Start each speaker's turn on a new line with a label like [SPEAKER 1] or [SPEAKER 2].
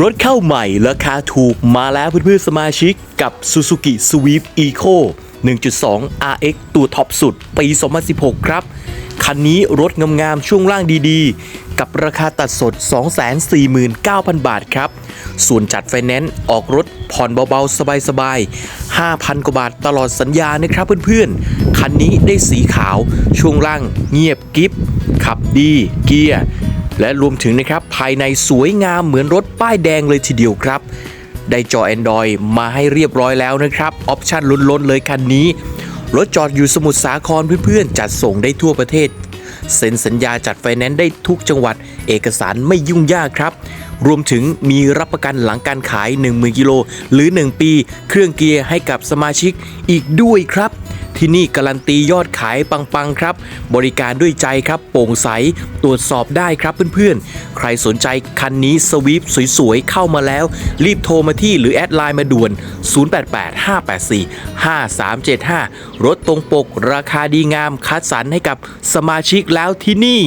[SPEAKER 1] รถเข้าใหม่ราคาถูกมาแล้วเพื่อนๆสมาชิกกับ Suzuki Swift Eco 1.2 RX ตัวท็อปสุด ปี 2016 ครับ คันนี้รถงามๆช่วงล่างดีๆ กับราคาตัดสด 249,000 บาทครับ ส่วนจัดไฟแนนซ์ออกรถผ่อนเบาๆ สบายๆ 5,000 กว่าบาทตลอดสัญญานะครับเพื่อนๆ คันนี้ได้สีขาวช่วงล่างเงียบกิฟขับดีเกียร์ และรวมถึงนะครับภายในสวยงามเหมือนรถป้ายแดงเลยทีเดียวครับ ได้จอ Android มาให้เรียบร้อยแล้วนะครับออปชั่นล้นๆเลยคันนี้ รถจอดอยู่สมุทรสาครเพื่อนๆ จัดส่งได้ทั่วประเทศ เซ็นสัญญาจัดไฟแนนซ์ได้ทุกจังหวัด เอกสารไม่ยุ่งยากครับ รวมถึงมีรับประกันหลังการขาย 10,000กิโลหรือ 1 ปี เครื่องเกียร์ให้กับสมาชิกอีกด้วยครับ ที่นี่การันตียอดขายปังๆครับ บริการด้วยใจครับโปร่งใสตรวจสอบได้ครับเพื่อนๆ ใครสนใจคันนี้สวีปสวยๆ เข้ามาแล้ว รีบโทรมาที่หรือแอดไลน์มาด่วน 0885845375 รถตรงปกราคาดีงามคัดสรรให้กับสมาชิกแล้วที่นี่